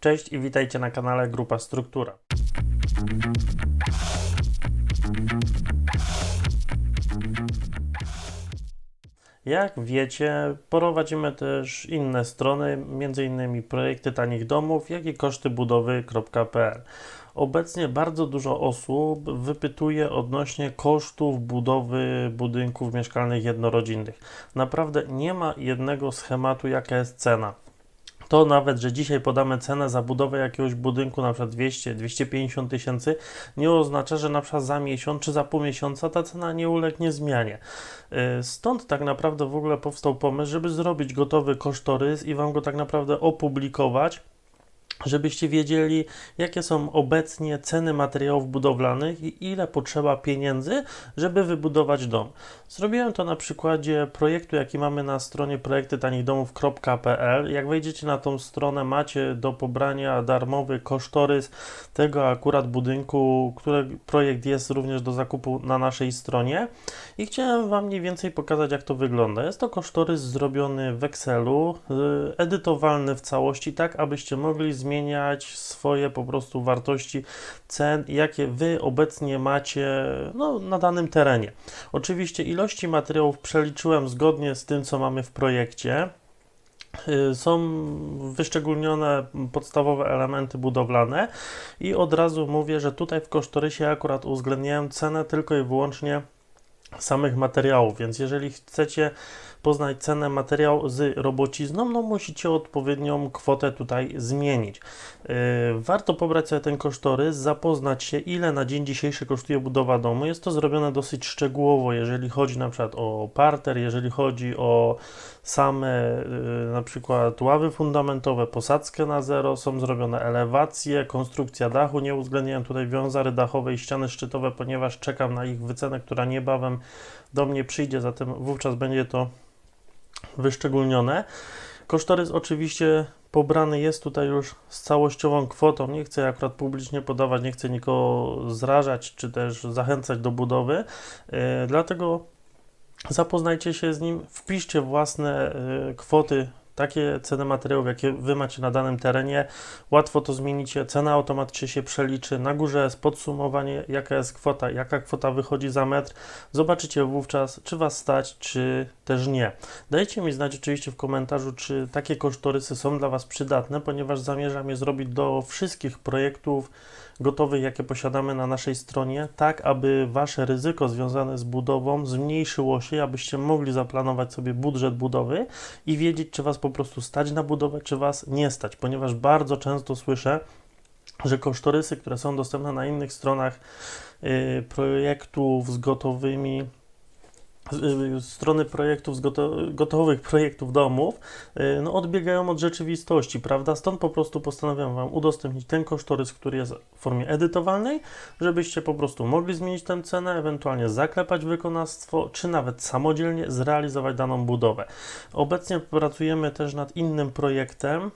Cześć i witajcie na kanale Grupa Struktura. Jak wiecie, prowadzimy też inne strony, m.in. projekty tanich domów, jak i kosztybudowy.pl. Obecnie bardzo dużo osób wypytuje odnośnie kosztów budowy budynków mieszkalnych jednorodzinnych. Naprawdę nie ma jednego schematu, jaka jest cena. To nawet, że dzisiaj podamy cenę za budowę jakiegoś budynku na przykład 200-250 tysięcy, nie oznacza, że na przykład za miesiąc czy za pół miesiąca ta cena nie ulegnie zmianie. Yy, Stąd tak naprawdę w ogóle powstał pomysł, żeby zrobić gotowy kosztorys i Wam go tak naprawdę opublikować, żebyście wiedzieli, jakie są obecnie ceny materiałów budowlanych i ile potrzeba pieniędzy, żeby wybudować dom. Zrobiłem to na przykładzie projektu, jaki mamy na stronie projektytanihdomów.pl. Jak wejdziecie na tą stronę, macie do pobrania darmowy kosztorys tego akurat budynku, który projekt jest również do zakupu na naszej stronie. I chciałem Wam mniej więcej pokazać, jak to wygląda. Jest to kosztorys zrobiony w Excelu, y, edytowalny w całości, tak abyście mogli zmieniać swoje po prostu wartości cen, jakie Wy obecnie macie no, na danym terenie. Oczywiście ilości materiałów przeliczyłem zgodnie z tym, co mamy w projekcie. Y, Są wyszczególnione podstawowe elementy budowlane i od razu mówię, że tutaj w kosztorysie akurat uwzględniałem cenę tylko i wyłącznie samych materiałów, więc jeżeli chcecie poznać cenę materiału z robocizną, no musicie odpowiednią kwotę tutaj zmienić. Yy, warto pobrać sobie ten kosztorys, zapoznać się ile na dzień dzisiejszy kosztuje budowa domu. Jest to zrobione dosyć szczegółowo, jeżeli chodzi na przykład o parter, jeżeli chodzi o same yy, na przykład ławy fundamentowe, posadzkę na zero, są zrobione elewacje, konstrukcja dachu, nie uwzględniałem tutaj wiązary dachowe i ściany szczytowe, ponieważ czekam na ich wycenę, która niebawem do mnie przyjdzie, zatem wówczas będzie to wyszczególnione. Kosztorys oczywiście pobrany jest tutaj już z całościową kwotą. Nie chcę akurat publicznie podawać, nie chcę nikogo zrażać czy też zachęcać do budowy, yy, dlatego zapoznajcie się z nim, wpiszcie własne yy, kwoty. Takie ceny materiałów, jakie Wy macie na danym terenie, łatwo to zmienicie. Cena automatycznie się przeliczy. Na górze jest podsumowanie, jaka jest kwota, jaka kwota wychodzi za metr. Zobaczycie wówczas, czy Was stać, czy też nie. Dajcie mi znać oczywiście w komentarzu, czy takie kosztorysy są dla Was przydatne, ponieważ zamierzam je zrobić do wszystkich projektów gotowych, jakie posiadamy na naszej stronie, tak aby Wasze ryzyko związane z budową zmniejszyło się, abyście mogli zaplanować sobie budżet budowy i wiedzieć, czy Was po prostu stać na budowę, czy Was nie stać, ponieważ bardzo często słyszę, że kosztorysy, które są dostępne na innych stronach y, projektów z gotowymi strony projektów gotowych projektów domów y, no, odbiegają od rzeczywistości, prawda? Stąd po prostu postanowiłem Wam udostępnić ten kosztorys, który jest w formie edytowalnej, żebyście po prostu mogli zmienić tę cenę, ewentualnie zaklepać wykonawstwo, czy nawet samodzielnie zrealizować daną budowę. Obecnie pracujemy też nad innym projektem,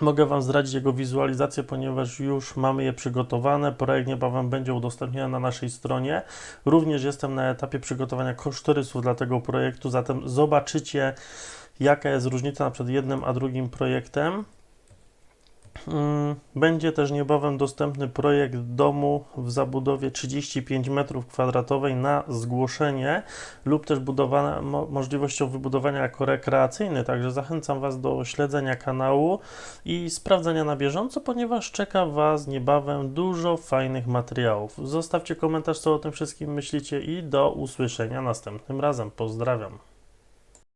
Mogę Wam zdradzić jego wizualizację, ponieważ już mamy je przygotowane. Projekt niebawem będzie udostępniony na naszej stronie. Również jestem na etapie przygotowania kosztorysów dla tego projektu, zatem zobaczycie, jaka jest różnica przykład jednym a drugim projektem. Mm, Będzie też niebawem dostępny projekt domu w zabudowie 35 m2 na zgłoszenie lub też budowana, mo, możliwością wybudowania jako rekreacyjny. Także zachęcam Was do śledzenia kanału i sprawdzania na bieżąco, ponieważ czeka Was niebawem dużo fajnych materiałów. Zostawcie komentarz, co o tym wszystkim myślicie i do usłyszenia następnym razem. Pozdrawiam.